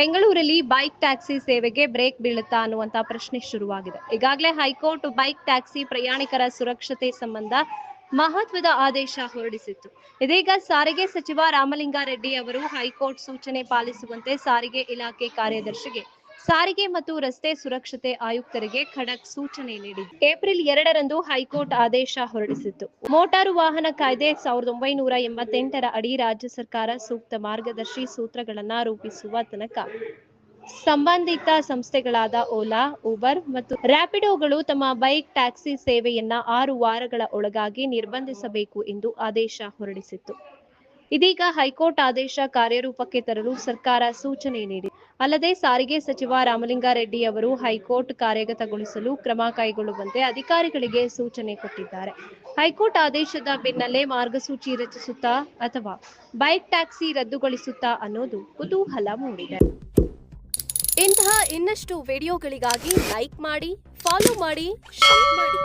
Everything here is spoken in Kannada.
ಬೆಂಗಳೂರಲ್ಲಿ ಬೈಕ್ ಟ್ಯಾಕ್ಸಿ ಸೇವೆಗೆ ಬ್ರೇಕ್ ಬೀಳುತ್ತಾ ಅನ್ನುವಂತ ಪ್ರಶ್ನೆ ಶುರುವಾಗಿದೆ. ಈಗಾಗಲೇ ಹೈಕೋರ್ಟ್ ಬೈಕ್ ಟ್ಯಾಕ್ಸಿ ಪ್ರಯಾಣಿಕರ ಸುರಕ್ಷತೆ ಸಂಬಂಧ ಮಹತ್ವದ ಆದೇಶ ಹೊರಡಿಸಿತ್ತು. ಇದೀಗ ಸಾರಿಗೆ ಸಚಿವ ರಾಮಲಿಂಗಾರೆಡ್ಡಿ ಅವರು ಹೈಕೋರ್ಟ್ ಸೂಚನೆ ಪಾಲಿಸುವಂತೆ ಸಾರಿಗೆ ಇಲಾಖೆ ಕಾರ್ಯದರ್ಶಿಗೆ ಸಾರಿಗೆ ಮತ್ತು ರಸ್ತೆ ಸುರಕ್ಷತೆ ಆಯುಕ್ತರಿಗೆ ಖಡಕ್ ಸೂಚನೆ ನೀಡಿದೆ. ಏಪ್ರಿಲ್ ಎರಡರಂದು ಹೈಕೋರ್ಟ್ ಆದೇಶ ಹೊರಡಿಸಿತ್ತು. ಮೋಟಾರು ವಾಹನ ಕಾಯ್ದೆ ಸಾವಿರದ ಒಂಬೈನೂರ ಎಂಬತ್ತೆಂಟರ ಅಡಿ ರಾಜ್ಯ ಸರ್ಕಾರ ಸೂಕ್ತ ಮಾರ್ಗದರ್ಶಿ ಸೂತ್ರಗಳನ್ನ ರೂಪಿಸುವ ತನಕ ಸಂಬಂಧಿತ ಸಂಸ್ಥೆಗಳಾದ ಓಲಾ, ಉಬರ್ ಮತ್ತು ರ್ಯಾಪಿಡೋಗಳು ತಮ್ಮ ಬೈಕ್, ಟ್ಯಾಕ್ಸಿ ಸೇವೆಯನ್ನ ಆರು ವಾರಗಳ ಒಳಗಾಗಿ ನಿರ್ಬಂಧಿಸಬೇಕು ಎಂದು ಆದೇಶ ಹೊರಡಿಸಿತ್ತು. ಇದೀಗ ಹೈಕೋರ್ಟ್ ಆದೇಶ ಕಾರ್ಯರೂಪಕ್ಕೆ ತರಲು ಸರ್ಕಾರ ಸೂಚನೆ ನೀಡಿದೆ. ಅಲ್ಲದೆ ಸಾರಿಗೆ ಸಚಿವ ರಾಮಲಿಂಗಾರೆಡ್ಡಿ ಅವರು ಹೈಕೋರ್ಟ್ ಕಾರ್ಯಗತಗೊಳಿಸಲು ಕ್ರಮ ಕೈಗೊಳ್ಳುವಂತೆ ಅಧಿಕಾರಿಗಳಿಗೆ ಸೂಚನೆ ಕೊಟ್ಟಿದ್ದಾರೆ. ಹೈಕೋರ್ಟ್ ಆದೇಶದ ಬೆನ್ನಲ್ಲೇ ಮಾರ್ಗಸೂಚಿ ರಚಿಸುತ್ತಾ ಅಥವಾ ಬೈಕ್ ಟ್ಯಾಕ್ಸಿ ರದ್ದುಗೊಳಿಸುತ್ತಾ ಅನ್ನೋದು ಕುತೂಹಲ ಮೂಡಿದೆ. ಇಂತಹ ಇನ್ನಷ್ಟು ವಿಡಿಯೋಗಳಿಗಾಗಿ ಲೈಕ್ ಮಾಡಿ, ಫಾಲೋ ಮಾಡಿ, ಶೇರ್ ಮಾಡಿ.